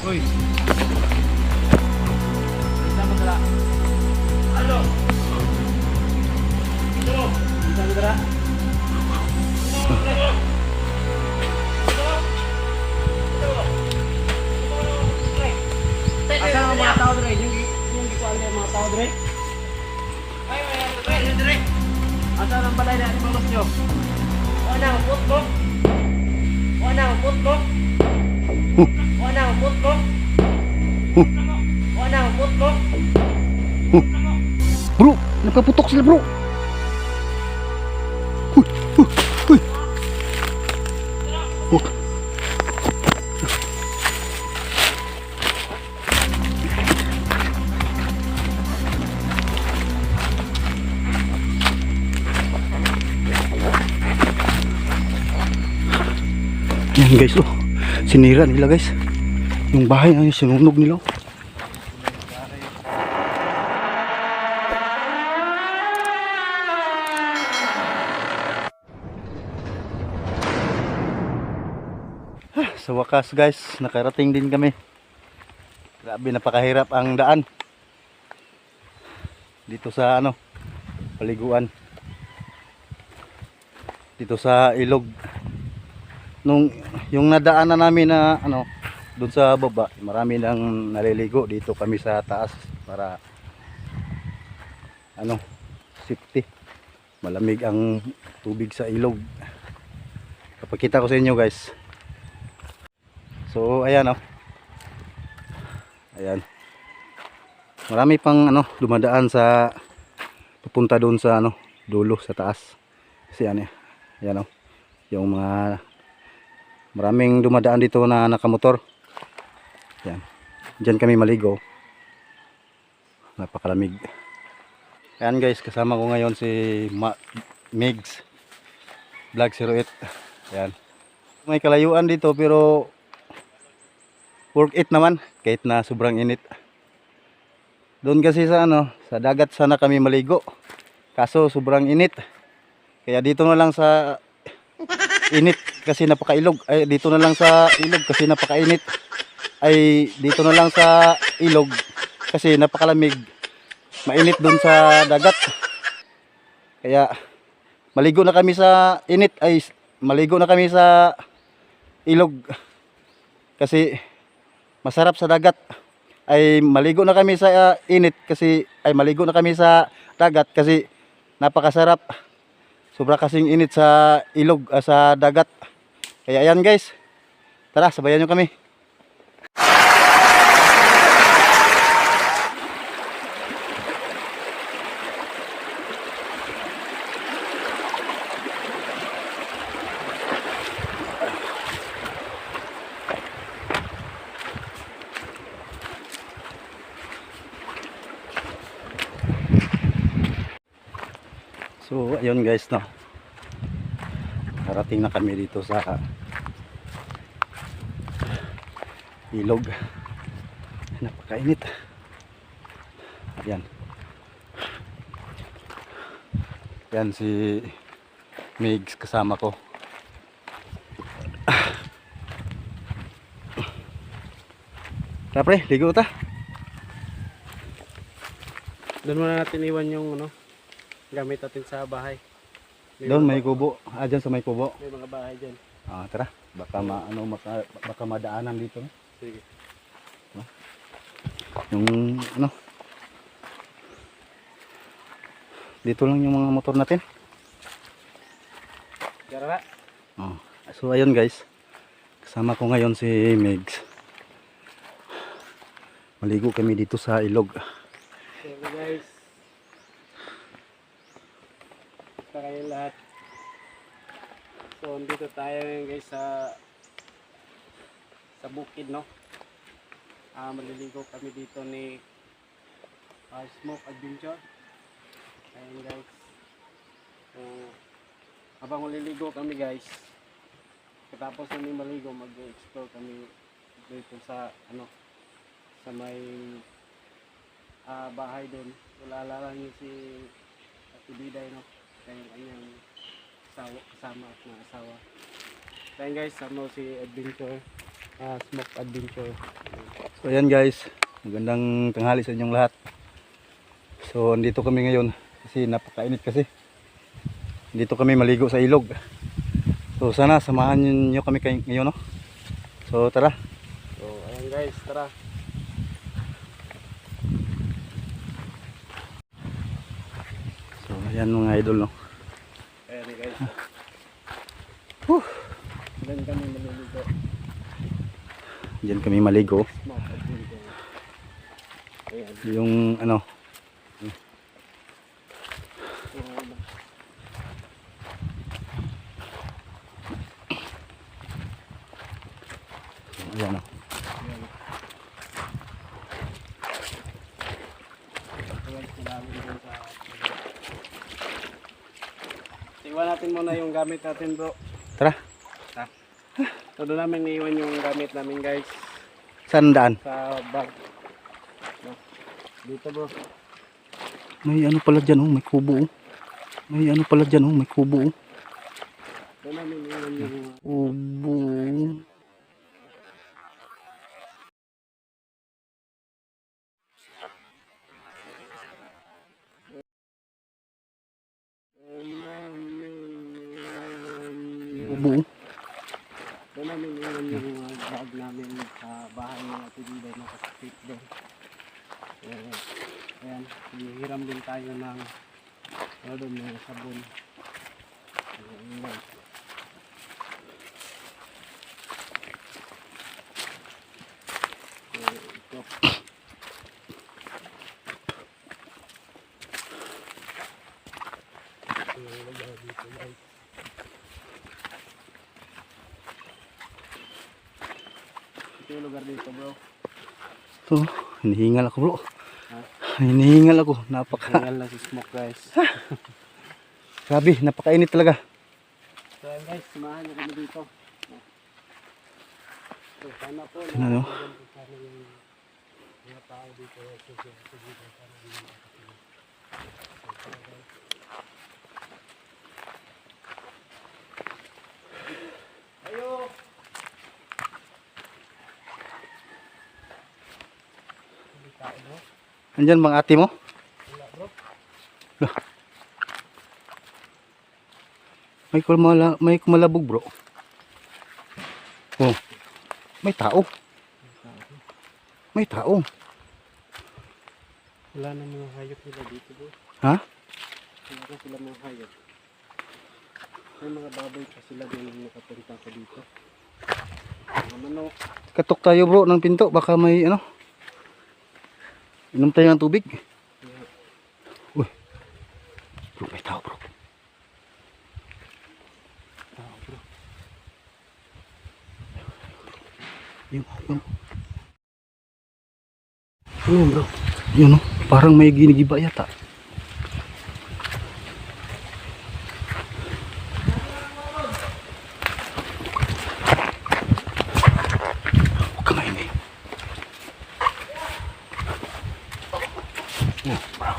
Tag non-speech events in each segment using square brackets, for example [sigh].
Uy. Isa mo dala. Ano? Ito. Isa mo dala. Asa ang mga tao dre? Yung yung gikuan ng mga tao dre? Ay, ay, ay, ay, dre. Asa ang balay na ni Malos nyo? Wala ang putlo. Wala ang putlo. [laughs] Bro, nakaputok sila bro. Huy, huy, huy. Oh. Yan guys oh. Sinira nila guys. Yung bahay ay sinunog nila. oh. Sa wakas guys, nakarating din kami. Grabe napakahirap ang daan. Dito sa ano, paliguan. Dito sa ilog. Nung yung nadaanan namin na ano, doon sa baba, marami nang naliligo dito kami sa taas para ano, safety. Malamig ang tubig sa ilog. Papakita ko sa inyo guys. So ayan oh. Ayan. Marami pang ano dumadaan sa papunta doon sa ano dulo sa taas. Kasi ano ayan oh. Yung mga maraming dumadaan dito na nakamotor. Ayan. Diyan kami maligo. Napakalamig. Ayan guys, kasama ko ngayon si Ma Migs Vlog 08. Ayan. May kalayuan dito pero worth it naman kahit na sobrang init. Doon kasi sa ano, sa dagat sana kami maligo. Kaso sobrang init. Kaya dito na lang sa init kasi napakailog. Ay dito na lang sa ilog kasi napakainit. Ay dito na lang sa ilog kasi napakalamig. Mainit doon sa dagat. Kaya maligo na kami sa init ay maligo na kami sa ilog. Kasi masarap sa dagat. Ay maligo na kami sa uh, init kasi ay maligo na kami sa dagat kasi napakasarap. Sobra kasing init sa ilog ah, sa dagat. Kaya ayan guys. Tara sabayan nyo kami So, ayun guys, no. Narating na kami dito sa ilog. Napakainit. Ayan. Yan si Migs kasama ko. Tara pre, ligo ta. Doon muna natin iwan yung ano, gamit natin sa bahay. Doon mga- may kubo. Ah, dyan sa may kubo. May mga bahay dyan. Ah, tara. Baka ma, ano, maka, baka madaanan dito. no? Sige. Yung ano. Dito lang yung mga motor natin. Tara na. Oh. So ayun guys. Kasama ko ngayon si Megs. Maligo kami dito sa ilog. So guys. Basta kayo lahat. So dito tayo ngayon guys sa sa bukid no. Ah maliligo kami dito ni ah, Smoke Adventure. Ayun guys. So habang maliligo kami guys. Katapos namin maligo mag-explore kami dito sa ano sa may ah, bahay doon. Wala niyo si Ate Biday, no? Kaya kanyang asawa, kasama at mga asawa. Kaya guys, ano si Adventure, ah, Smoke Adventure. So ayan guys, magandang tanghali sa inyong lahat. So andito kami ngayon kasi napakainit kasi. Dito kami maligo sa ilog. So sana samahan niyo kami kay ngayon no. So tara. So, ayan guys, tara. So ayan mga idol no. Ayan guys. Whew. Doon kami maliligo. Diyan kami maligo. Yung ano, Ayan. ayan no. Ayan. Ayan, sinabi dun sa... Iwan natin muna yung gamit natin bro. Tara. So doon namin iwan yung gamit namin guys Saan daan? sa bag. Dito bro. May ano pala dyan oh, may kubo oh. May ano pala dyan oh, may kubo oh. Doon namin iwan yung Kubo. Kubo oh. Doon namin iwan yung uh, bag namin sa bahay ng ate Dida na kasakit doon. Ayan. Ayan. Hihiram din tayo ng ng sabon. Ayan guys. So, ito. Ito yung lugar dito bro. So, hinihingal ako bro. Ha? Hinihingal ako. Napaka, Tingnan lang si Smoke guys. [laughs] grabe, napakainit talaga. So guys, samahan niyo kami dito. So sana po na Ano? mga tao dito. Ayo! Andyan bang ate mo? Wala bro. May kumala, may kumalabog bro. Oh. May tao. May tao. Wala na mga hayop nila dito bro. Ha? Wala na sila mga hayop. May mga baboy pa sila din na nakapunta ka dito. Mga manok. Katok tayo bro ng pinto. Baka may ano. Inom tayo ng tubig. Uy. Bro, may tao bro. Yung, yung, Ano bro? yun oh. Parang may ginigiba yata. Huwag ka maingay. Oh, bro.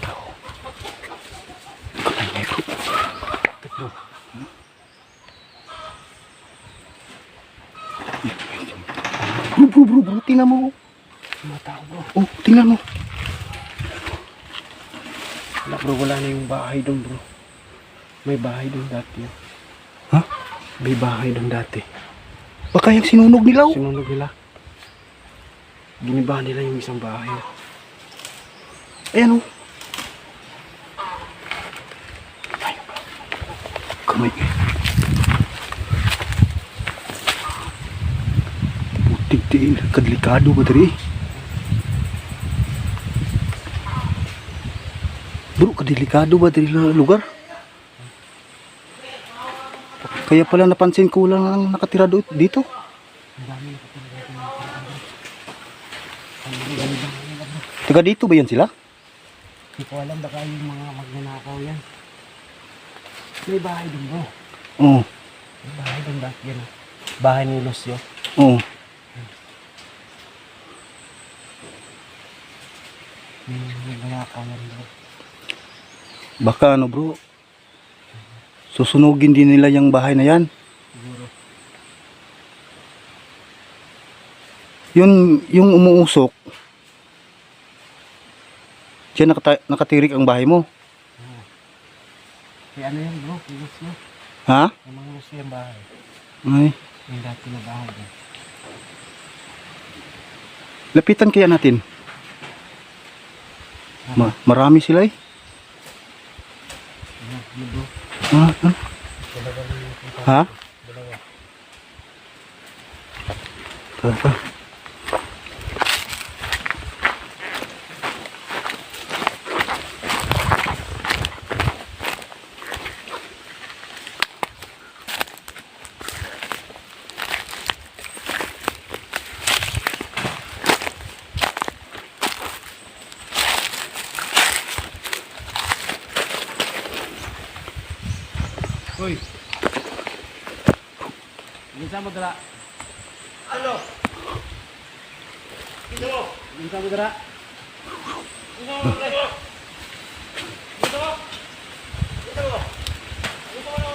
Tao. Huwag ka maingay, bro. Bro, bro, bro, bro, tingnan mo. Mga tao bro. Oh, tingnan mo. Wala bro, wala na yung bahay doon bro. May bahay doon dati. oh. Ha? May bahay doon dati. Baka yung sinunog nila, oh. Sinunog nila. Giniba nila yung isang bahay. Ayan, oh. Kamay. Putik din. Kadlikado ba diri? Bro, kadelikado ba diri lu- lugar? Kaya pala napansin ko lang ang nakatira dito. Taga dito ba yan sila? Hindi ko alam baka yung mga magnanakaw yan. May bahay doon bro. Oo. May bahay doon dati yan. ah. Bahay ni Lucio. Oo. May magnanakaw yan bro. Baka ano bro, susunugin din nila yung bahay na yan. Siguro. Yun, yung umuusok. Diyan nakata- nakatirik ang bahay mo. Kaya ano yan bro? Yung lus mo. Ha? Yung mga lus yung bahay. Ay, Yung dati na bahay. lapitan kaya natin. Ma marami sila eh. Ano, ano bro? Ah, ah. Dalawa lang yung punta. Ha? Dalawa. Tara, Minsan mo dala. Ano? Dito mo! Minsan mo dala. Dito mo! Dito mo! Dito mo! Dito mo!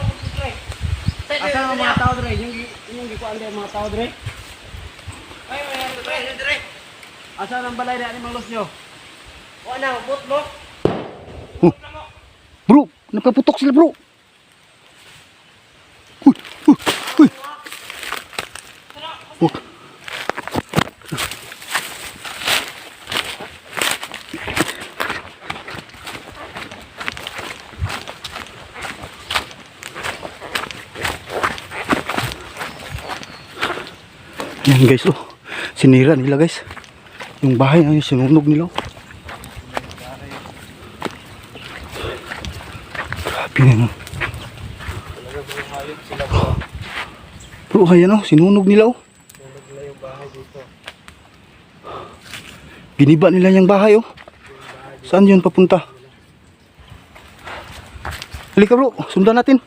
Asa ang mga tao dre? Yung yung gikuan din mga tao dre? Ay, ay, ay, dre, dre. Asa ang balay ni animang los nyo? Wala, bot mo. Bro, napaputok sila bro. Yan guys, oh. Sinira nila guys. Yung bahay na sinunog nila. oh. Grabe na no. Bro, ayan oh, sinunog nila oh. Yung. Giniba nila yung bahay oh. Saan yun papunta? Halika bro, sundan natin.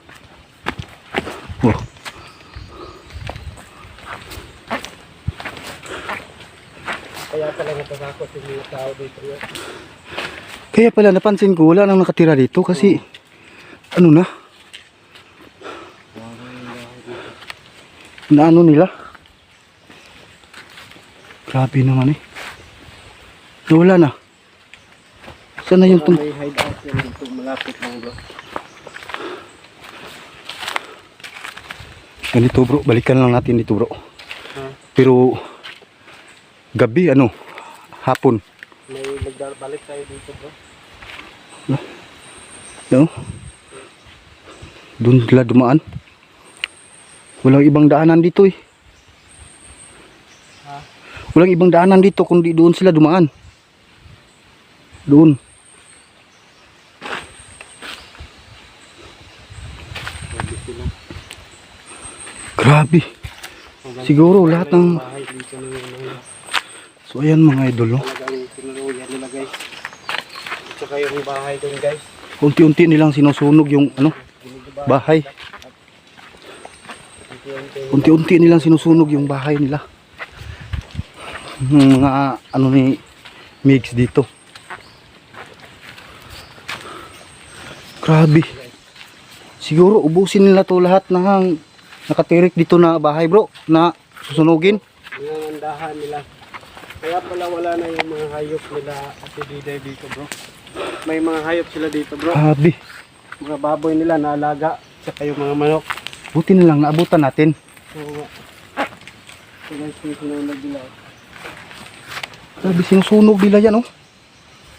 Kaya pala natakot yung mga tao dito yun. Kaya pala napansin ko, wala nang nakatira dito kasi ano na? Naano nila? Grabe naman eh. Nawala na. Saan na yung tum... May hideout yan dito, malapit lang bro. Ganito bro, balikan lang natin dito bro. Ha? Pero gabi ano, hapon. May nagbalik tayo dito bro. No? Doon sila dumaan. Walang ibang daanan dito eh. Ha? Walang ibang daanan dito kundi doon sila dumaan. Doon. Grabe. Siguro lahat ng... Bahay dito na yung mga So ayan mga idol no. talagang tinuluyan nila guys. At saka yung bahay doon guys. Unti-unti nilang sinusunog yung ano, bahay. Unti-unti. Nilang sinusunog yung bahay nila. Yung mga ano ni Migs dito. Grabe. Siguro ubusin nila to lahat ng nakatirik dito na bahay bro na susunugin. Yung andahan nila. Kaya pala wala na yung mga hayop nila at Diday dito bro. May mga hayop sila dito bro. Grabe. Mga baboy nila na alaga. Saka yung mga manok. Buti na lang naabutan natin. Oo. So guys, nila. Grabe sinusunog nila yan oh.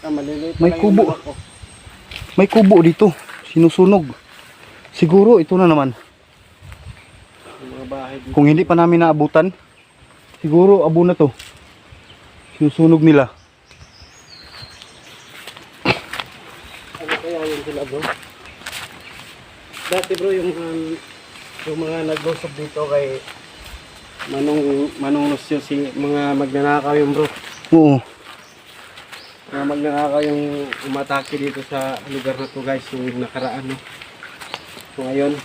Ah, May kubo. manok, oh. May kubo dito. Sinusunog. Siguro ito na naman. Kung hindi pa namin naabutan, siguro abo na to. Sinusunog nila. Ano kaya yun sila bro? Dati bro, yung, um, yung mga nag-usap dito kay Manong Manong Lucio, si mga magnanakaw yung bro. Oo. Mga magnanakaw yung umatake dito sa lugar na to guys, yung nakaraan no. So ngayon,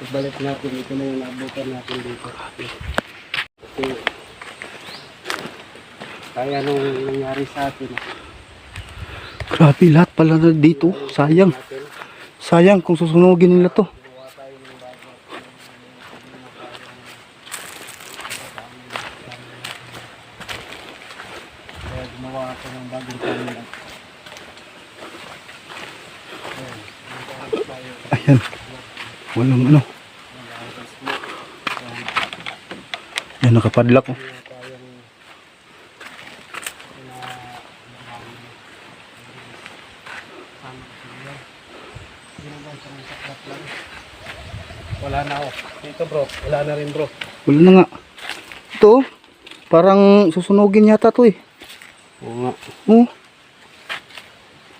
pagbalik natin, ito na yung naabutan natin dito. Kasi, kaya nung nangyari sa atin. Grabe lahat pala na dito. Sayang. Sayang kung susunogin nila to. Kaya gumawa ako ng bagong pamilya. Ayan. Walang ano. Ayan nakapadlock oh. Wala na rin bro. Wala na nga. Ito, parang susunugin yata to eh. Oo nga. Oh,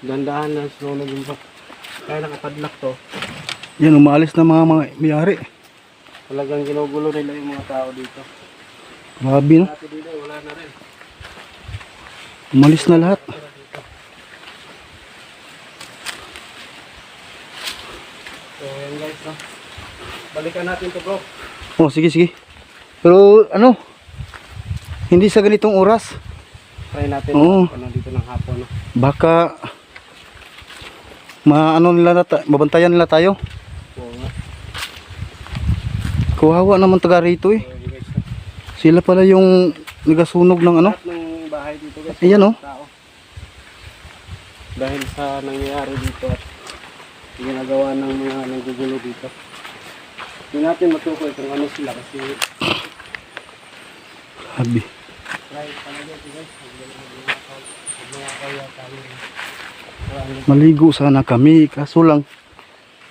Dandahan na na din bro. Kaya nakapadlock to. yan, umaalis na mga mga mayari. Talagang ginugulo nila yung mga tao dito. Grabe no. Dati dito, wala na rin. Umalis na lahat. So yan guys no. Balikan natin to bro. Oh, sige, sige. Pero ano, hindi sa ganitong oras. Try natin Oo. ano dito ng hapon no. Baka maano nila na ta- mabantayan nila tayo. Oo nga. Kawawa naman taga rito eh. Sila pala yung nagasunog ng ano. Ng bahay dito guys. Ayan, oh. tao. Dahil sa nangyayari dito at ginagawa ng mga nanggugulo dito. Hindi natin matukoy kung ano sila kasi ano, Maligo sana kami kaso lang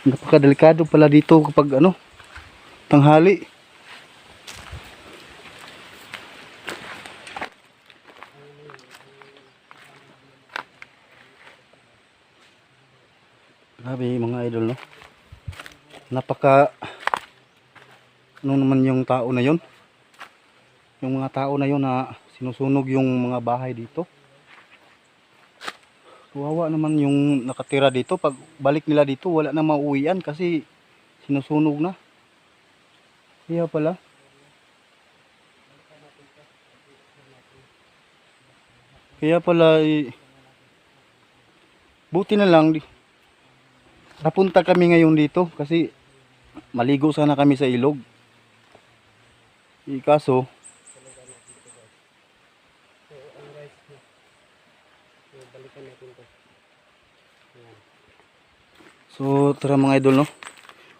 napakadelikado pala dito kapag ano tanghali. Grabe mga idol no. Napaka ano naman yung tao na yon? Yung mga tao na yon na sinusunog yung mga bahay dito. Kawawa naman yung nakatira dito. Pag balik nila dito, wala na mauwian kasi sinusunog na. Kaya pala. Kaya pala, eh, buti na lang, napunta kami ngayon dito kasi maligo sana kami sa ilog. Eh, kaso, balikan natin to. Ayan. so tara mga idol no.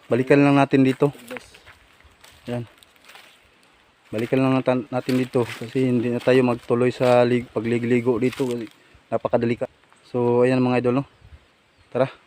Balikan lang natin dito. Guys. Yan. Balikan lang natin, dito kasi hindi na tayo magtuloy sa lig, pagligligo dito kasi napakadali ka. So ayan mga idol no. Tara.